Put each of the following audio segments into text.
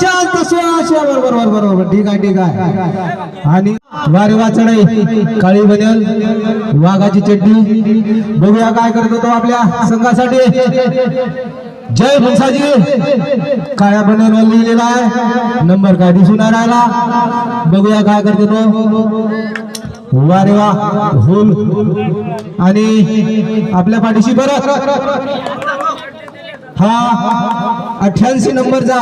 शांत श्वास बरोबर बरोबर बरोबर. ठीक आहे ठीक आहे. आणि वारे वा चढाई काळी बनेल वाघाची चड्डी. बघूया काय करतो तो आपल्या संघासाठी. जय भुसाजी काळ्या बनेलवर लिहिलेला आहे. नंबर काय दिसून राहिला बघूया काय करतो तो. वा रे वा होल. आणि आपल्या पाठीशी बरं हा अठ्याऐंशी नंबरचा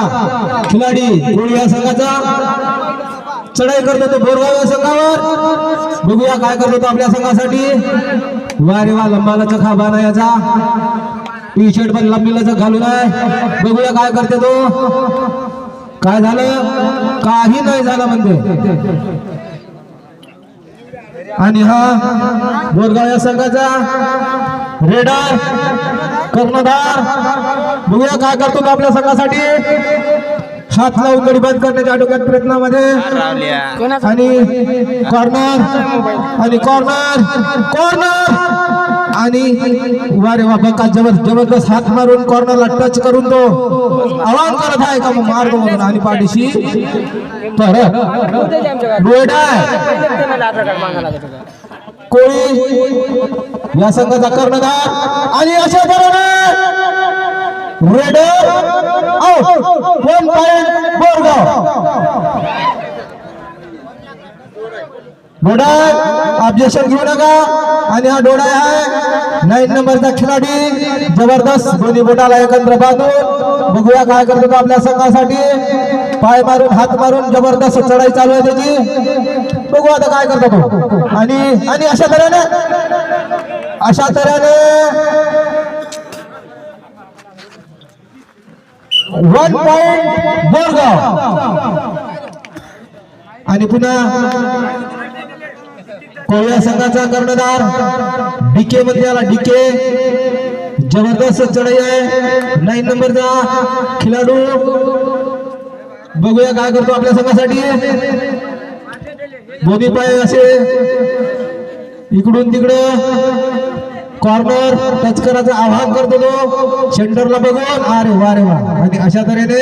खिलाडी कोळी या संघाचा? चढाई करतो तो बोरगाव या संघावर. बघूया काय करतो तो आपल्या संघासाठी. वा रे वा लंबाला चखा बाना याचा. टी शर्ट पण लंबीला घालून आहे. बघूया काय करते तो. काय झालं? काही नाही झालं म्हणते. आणि हा बोरगाव या संघाचा. रेडर कर्णधार. बघूया काय करतो तो आपल्या संघासाठी. हात लावून गडी बंद करण्याच्या आटोक्यात प्रयत्नामध्ये. आणि कॉर्नर आणि कॉर्नर कॉर्नर. आणि वारे वा बघा जबर जबरदस्त हात मारून कॉर्नरला टच करून तो आवाज करत आहे का मग मार्ग म्हणून आणि पाठीशी? परत डोळा कोळी या संघाचा कर्णधार आणि अशा तऱ्हेने raider out one point Borgaon Doda objection घेऊ नका. आणि हा डोडा आहे. नाईन नंबरचा खिलाडी जबरदस्त दोन्ही बोटाला एकत्र बांधून. बघूया काय करतो आपल्या संघासाठी. पाय मारून हात मारून जबरदस्त चढाई चालू आहे त्याची. बघू आता काय करतो तो. आणि आणि अशा तऱ्हेने अशा तऱ्हेने. वन पॉइंट बोरगाव आणि पुन्हा कोळ्या संघाचा कर्णधार डीके मध्ये आला. डीके जबरदस्त चढाई आहे. नाईन नंबरचा खेळाडू बघूया काय करतो आपल्या संघासाठी. दोन्ही पाय असे. इकडून तिकडं. कॉर्नर टच करायचं करतो तो. सेंटरला बघून. अरे वा रे वा. आणि अशा तऱ्हेने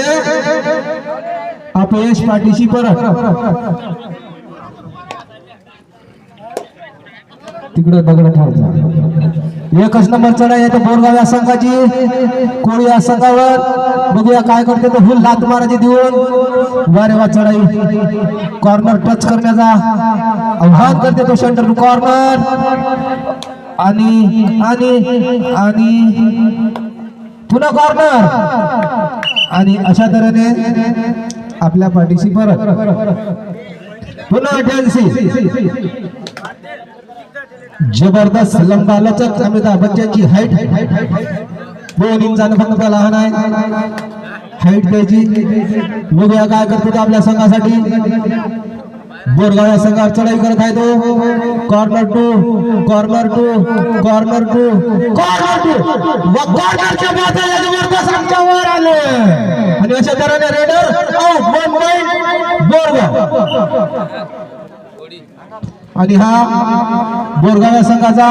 अपयश पाठीशी परत. तिकडं दगड ठेवायचा एकच नंबर चढाई आहे बोरगाव या संघाची कोळी या संघावर बघूया काय करते तो. फुल लात मारायची देऊन वारे वा चढाई. कॉर्नर टच करण्याचा. आव्हान करते तो सेंटर कॉर्नर आणि आणि आणि. पुन्हा कॉर्नर आणि अशा तऱ्हेने आपल्या पाठीशी परत. पुन्हा अठ्याऐंशी जबरदस्त लंबा लचक अमिताभ बच्चनची हाईट दोन इंचानं फक्त लहान आहे. हाईट त्याची. बघूया काय करतो तो आपल्या संघासाठी. बोरगाव या संघावर चढाई करत आहे तो. Corner to corner to corner to corner to व कॉर्नरच्या बाजूला जबरदस्त आले. आणि अशा तऱ्हेने रेडर आउट वन बोरगाव. आणि हा बोरगाव या संघाचा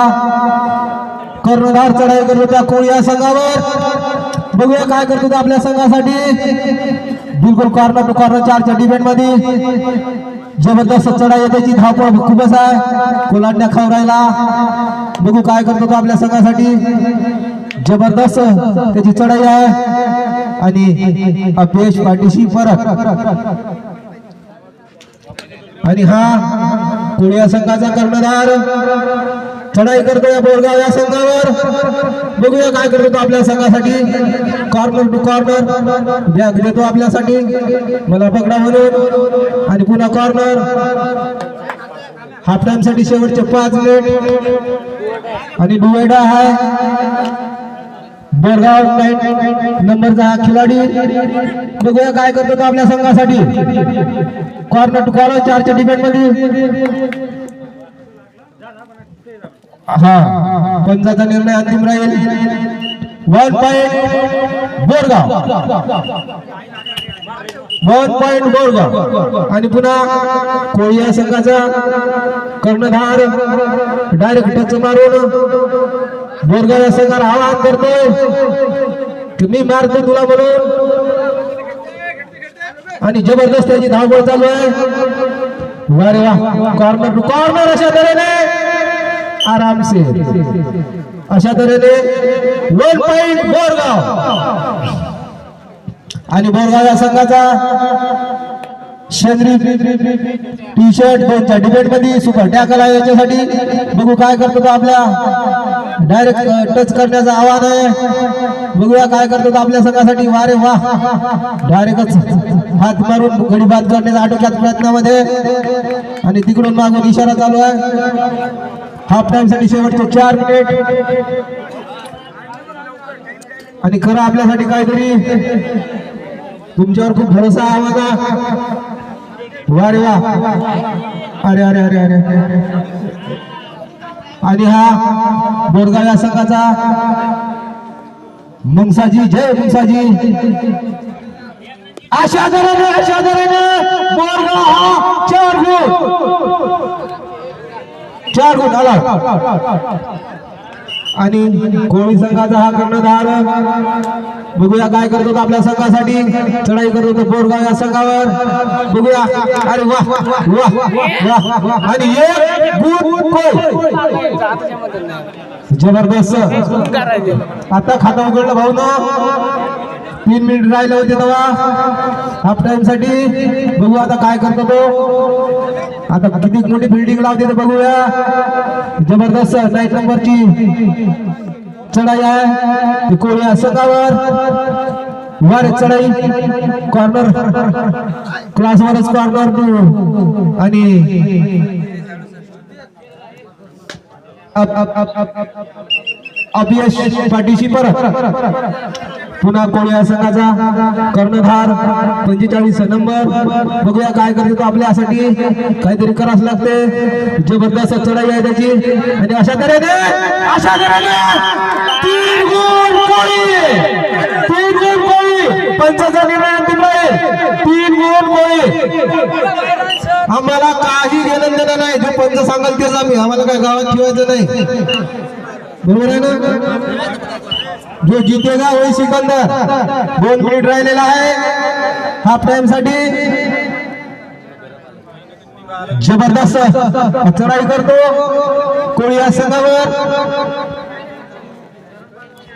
कर्णधार चढाई करत होता कोळी या संघावर. बघूया काय करतो आपल्या संघासाठी. बिलकुल कॉर्नर टू कॉर्नर चारच्या डिबेटमध्ये जबरदस्त चढाई आहे त्याची. धावपळ खूपच आहे. कोलांड्या खावरायला. बघू काय करतो तो आपल्या संघासाठी. जबरदस्त त्याची चढाई आहे. आणि अपयश पाठीशी परत. आणि हा कोळी संघाचा कर्णधार चढाई करतो या बोरगाव या संघावर. बघूया काय करतो तो आपल्या संघासाठी. कॉर्नर टू कॉर्नर बॅग देतो आपल्यासाठी. मला पकडा म्हणून. आणि पुन्हा कॉर्नर हाफ टाइमसाठी शेवटचे पाच मिनिट आणि डुवेडा आहे बोरगाव नाईन नंबरचा खिलाडी. बघूया काय करतो तो आपल्या संघासाठी. कॉर्नर टू कॉर्नर चारच्या डिफेंडमध्ये हा पंचाचा निर्णय अंतिम राहील. One point Borgaon one point Borgaon आणि पुन्हा कोळी या संघाचा कर्णधार डायरेक्ट टच मारून बोरगाव असेकर आवाहन करतोय. की मी मारतो तुला बोलून आणि जबरदस्त त्याची धावपळ चालू आहे. वारे वा. कॉर्नर टू कॉर्नर अशा तऱ्हेने. आरामसे अशा तऱ्हेने. One point Borgaon. आणि बोरगाव या संघाचा शेंद्री टी शर्ट दोनच्या डिबेटमध्ये सुपर टॅकल आहे याच्यासाठी. बघू काय करतो तो आपल्या डायरेक्ट टच करण्याचं आव्हान आहे. बघूया काय करतो तो आपल्या सगळ्यासाठी वारे वा डायरेक्टच हात मारून गडी बाद करण्याचा आटोक्यात प्रयत्नामध्ये. आणि तिकडून मागून इशारा चालू आहे. हाफ टाइमसाठी शेवटचे चार मिनिट आणि खरं आपल्यासाठी काहीतरी. तुमच्यावर खूप भरोसा आहे वा रे वा. अरे अरे अरे अरे. अरे. आणि हा बोरगाव या संघाचा मुंगसाजी जय मुंगसाजी. अशा तऱ्हेने अशा तऱ्हेने बोरगाव हा चार गुण. चार गुण आला. आणि कोळी संघाचा हा कर्णधार. बघूया काय करतो आपल्या संघासाठी. चढाई करतो तो बोरगाव या संघावर. बघूया. अरे वा वा आणि जबरदस्त. आता खातं उघडलं भाऊ तीन मिनिट राहिले होते तेव्हा हाफ टाइमसाठी बघू आता काय करतो तो आता किती मोठी बिल्डिंग लावते ते बघूया जबरदस्त नाईट नंबरची चढाई आहे ती कोळ्या वर चढाई कॉर्नर क्लासवरच कॉर्नर तू आणि up up up up up up पुन्हा कोणी या संघाचा कर्णधार पंचेचाळीस नंबर बघूया काय करतो आपल्यासाठी काहीतरी करावं लागते. जबरदस्त चढाई आहे त्याची. आणि अशा तऱ्हेने अशा तऱ्हेने तीन गुण कोळी. तीन गुण कोळी. पंचाचा निर्णय अंतिम राहील तीन गुण कोळी. आम्हाला काही घेणं देणं नाही. जो पंच सांगाल तेच आम्ही. आम्हाला काय गावात ठेवायचं नाही. ना जो जितेगा वही सिकंदर। दोन मिनिट राहिलेला आहे हाफ़ टाइम साठी। ज़बरदस्त। चढाई करतो कोळी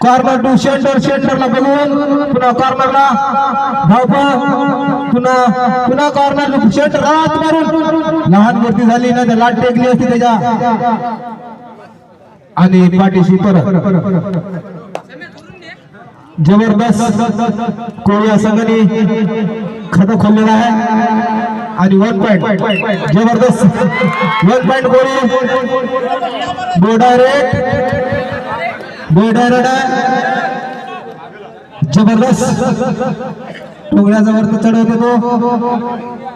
कॉर्नर टू शेंटर शेंटरला बघून कॉर्नर लहान मूर्ती लाट टेकली आणि पाठीशी परत. जबरदस्त कोळी संघाने खत खोललेलं आहे. आणि वन पॉइंट जबरदस्त. One point Koli. बोर्डायरेक्ट बोर्डायरेक्ट जबरदस्त. टोंगळ्याचा वरती चढवते तो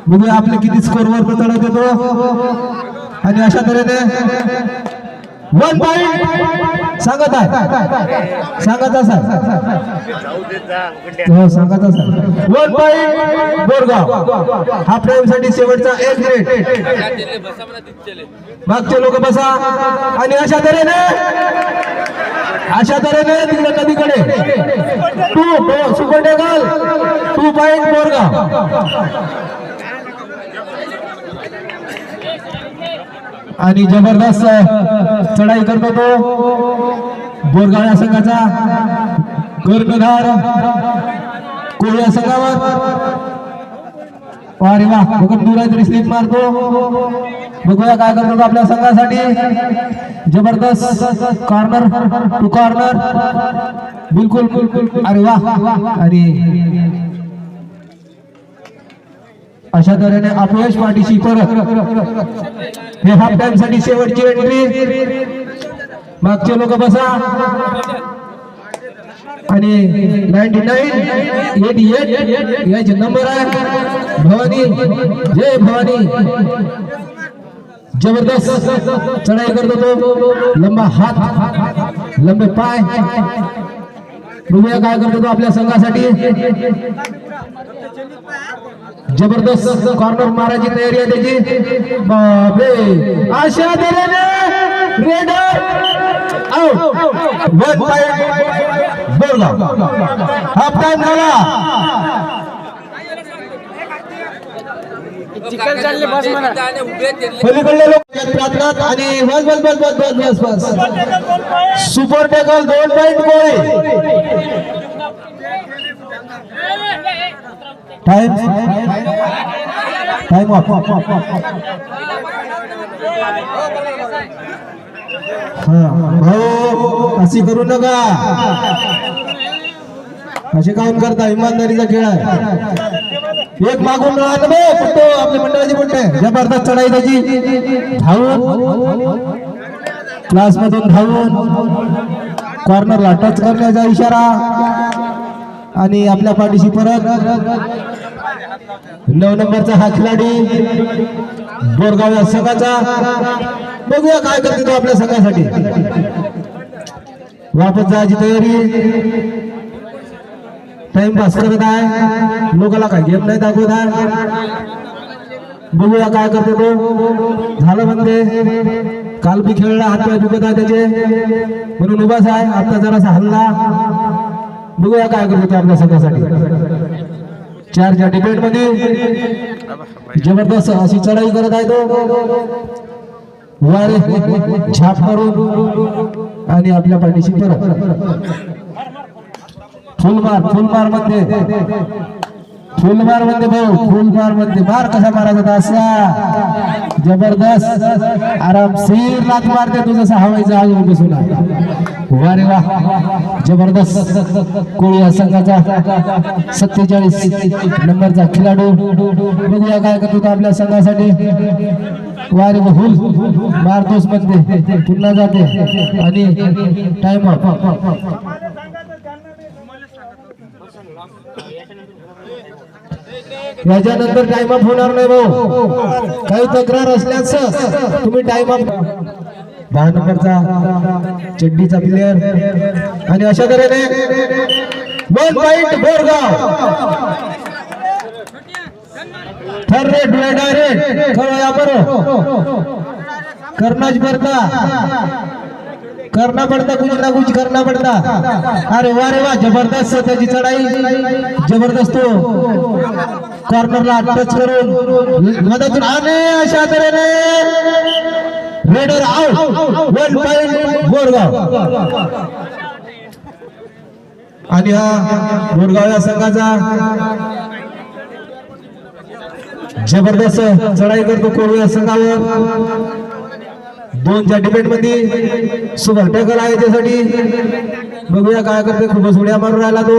बघूया आपले किती स्कोर वरती चढवते तो आणि अशा तऱ्हेने वन पॉइंट सांगत आहे. सांगत असा हो सांगत असा वन पॉइंट बोरगाव. हाफ टाइमसाठी शेवटचा एक मिनिट मागचे लोक बसा. आणि अशा तऱ्हेने अशा तऱ्हेने तिकडे नदीकडे two two super tackle two point Borgaon. आणि जबरदस्त चढाई करतो तो. बोरगाळ्या संघाचा कर्णधार कोळ्या संघावर. अरे वा बघून दूर आहे तरी स्लिप मारतो. बघूया काय करतो आपल्या संघासाठी. जबरदस्त कॉर्नर टू कॉर्नर बिलकुल बिलकुल. अरे वा. अरे. अशा तऱ्हेने अपयश पाठीशी परत. हे हाफ टाइमसाठी शेवटची एंट्री मागचे लोक बसा. आणि नाईन्टी नाईन एटी एट याचे नंबर आहे. भवानी जय भवानी. जबरदस्त चढाई करतो तो. लंबा हात लंबे पाय. बघूया काय करतो तो आपल्या संघासाठी. जबरदस्त कॉर्नर मारायची तयारी आहे त्याची. बापरे. अशा तऱ्हेने रेडर बोरगाव हाफ टाइम झाला. पलीकडले लोक आणि बस बस बस बस बस बस बस. सुपर टेकल दोन point Gole time time off भाऊ अशी करू नका. असे काम करता इमानदारीचा खेळ आहे. एक मागून राहत बे कुठं आपल्या मंडळाची म्हणते जबरदस्त चढाई त्याची. धावून. क्लास मधून धावून. कॉर्नरला टच करण्याचा इशारा. आणि आपल्या पाठीशी परत नऊ नंबरचा हा खिलाडी बोरगाव या बघूया काय करते तो आपल्या सगळ्यासाठी वापस जायची तयारी. टाइमपास करत आहे. लोकांना काय गेम नाही दाखवत आहे. बघूया काय करते तो. झालं म्हणते काल बी खेळला हात पाय दुखत आहे त्याचे. म्हणून उभाच आहे. आता जरासा हल्ला. बघूया काय करतो आपल्या सगळ्यासाठी चारच्या डिबेटमध्ये जबरदस्त अशी चढाई करत आहे तो. वारे छाप मारून आणि आपल्या पाठीशी परत. फुलमार फुलमारमध्ये. फुलमारमध्ये भाऊ फुलमारमध्ये मार कसा मारायचा असा. जबरदस्त. आरामशीर लात मारते तू जसा हवायचा आज बसून वा रे वा. जबरदस्त. कोळी संघाचा सत्तेचाळीस नंबरचा खेळाडू बघूया काय करतो आपल्या संघासाठी. वारे बहुल मारतोस मध्ये पुन्हा जाते. आणि टाइम याच्यानंतर टाइम अप होणार नाही भाऊ. काही तक्रार असल्यास तुम्ही टाइम अप दहा नंबरचा चड्डीचा प्लेअर आणि अशा तऱ्हेने वन पॉइंट बोरगाव. थर रेट डायरेक्ट कळवा बरं. करनाच पड़ता करना पड़ता कुछ ना कुछ करना पड़ता। अरे वा रे वा जबरदस्त त्याची चढाई। जबरदस्त हो। कॉर्नरला टच करून। मदतून आणे अशा तऱ्हेने raider out one point Borgaon. आणि हा बोरगाव या संघाचा जबरदस्त चढाई करतो कोळी या संघावर. दोनच्या डिबेटमध्ये सुपर टॅकल आहे त्यासाठी. बघूया काय करते खूपच उड्या मारून राहिला तो.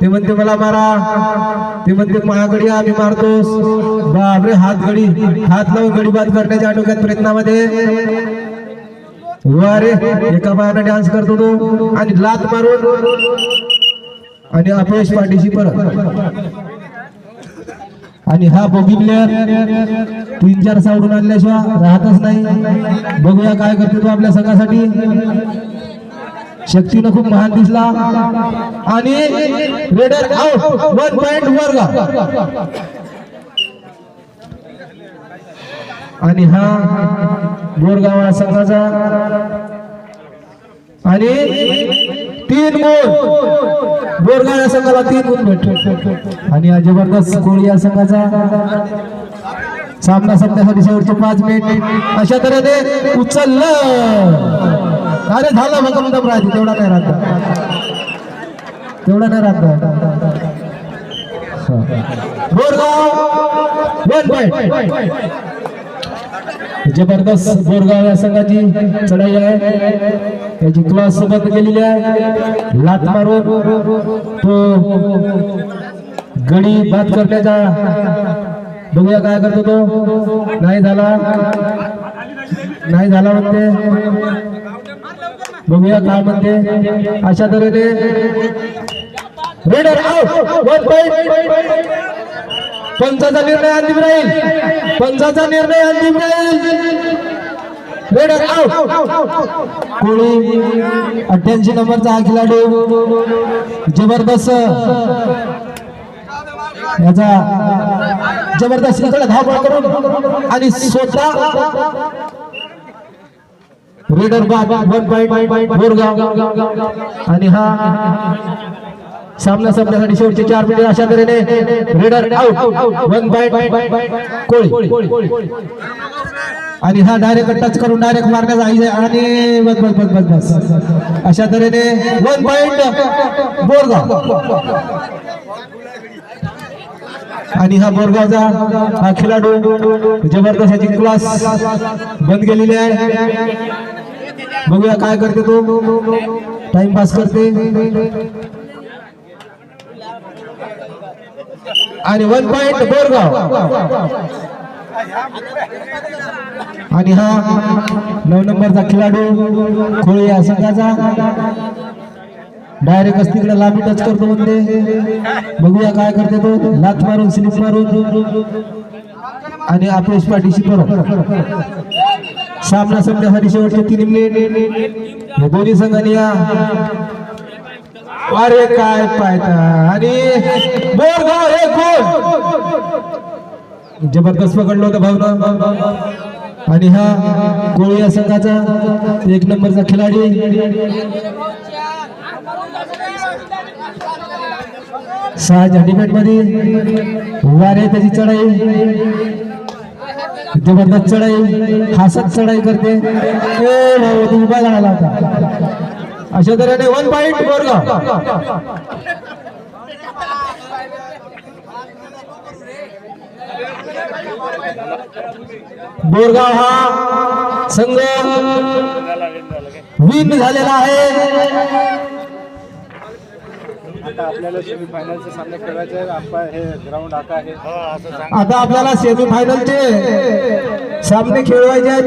ते म्हणते मला मारा. ते म्हणते महागडी आम्ही मारतो बापरे हात गडी. हात लावून गडीबाद करण्याच्या आटोक्यात प्रयत्नामध्ये. वारे एका बायाला डान्स करतो तो. आणि लात मारून आणि अपयश पाठीशी परत. आणि हा बोगी प्लेअर तीन चार सावडून आणल्याशिवाय राहतच नाही. बघूया काय करतो तो आपल्या संघासाठी. शक्तीनं खूप महान दिसला. आणि रेडर आउट वन पॉइंट वर आणि हा बोरगाव संघाचा आणि तीन गुण. बोरगाव या संघाला तीन गुण भेटतो आणि हा जबरदस्त कोळी या संघाचा. सामना संपण्यासाठी शेवटचे पाच मिनिट अशा तऱ्हेने उचललं. अरे झालं मग मुद्दा राहते तेवढा नाही राहत. तेवढा नाही राहत. बोरगाव वन पॉइंट जबरदस्त बोरगाव या संघाची चढाई आहे. त्याची क्लास सोबत गेलेली आहे. लात मारून तो गडी बाद करण्याचा बघूया काय करतो तो. नाही झाला. नाही झाला म्हणते. बघूया काय म्हणते. अशा तऱ्हेने रेडर आउट वन पॉइंट पंचाचा निर्णय अंतिम राहील. पंचाचा निर्णय अंतिम राहील. कोळी अठ्ठ्याऐंशी नंबरचा हा खेळाडू जबरदस्त. याचा जबरदस्त इकडे धावपळ करून आणि स्वतः रेडर बाबा वन पॉईंट बोरगाव आणि हा सामना संपण्यासाठी शेवटचे चार मिनिट अशा तऱ्हेने raider out one by Koli. आणि हा डायरेक्ट टच करून डायरेक्ट मारण्याचा आहे आणि बस बस बस बस बस. अशा तऱ्हेने वन पॉइंट बोरगाव. आणि हा बोरगावचा हा खेळाडू जबरदस्त याची क्लास बंद केलेली आहे. बघूया काय करते तो. टाइमपास करते. आणि वन पॉइंट बोरगाव. आणि हा नऊ नंबरचा खेळाडू खोळी या संघाचा. डायरेक्ट तिकडे लांबी टच करतो म्हणते. बघूया काय करते तो. लाथ मारून स्लिप मारून. आणि अपेश पाठीशी बरोबर सामना संपण्यासाठी शेवटचे तीन मिनिट हे दोन्ही संघाने या. अरे काय पाहता. आणि बोरगाव हे गोल जबरदस्त पकडलं होतं भावना. आणि हा कोळी या संघाचा एक नंबरचा खिलाडी. सहा डिबेटमध्ये. वारे त्याची चढाई. जबरदस्त चढाई. हसत चढाई करते. ए भाऊ तू उभा झाला होता. अशा तऱ्हेने वन पॉइंट बोरगाव. बोरगाव हा संघ विन झालेला आहे. आता आपल्याला सेमीफायनलचे सामने खेळायचे आहे आपा हे ग्राउंड आता आहे. आता आपल्याला सेमी फायनलचे सामने खेळवायचे आहेत.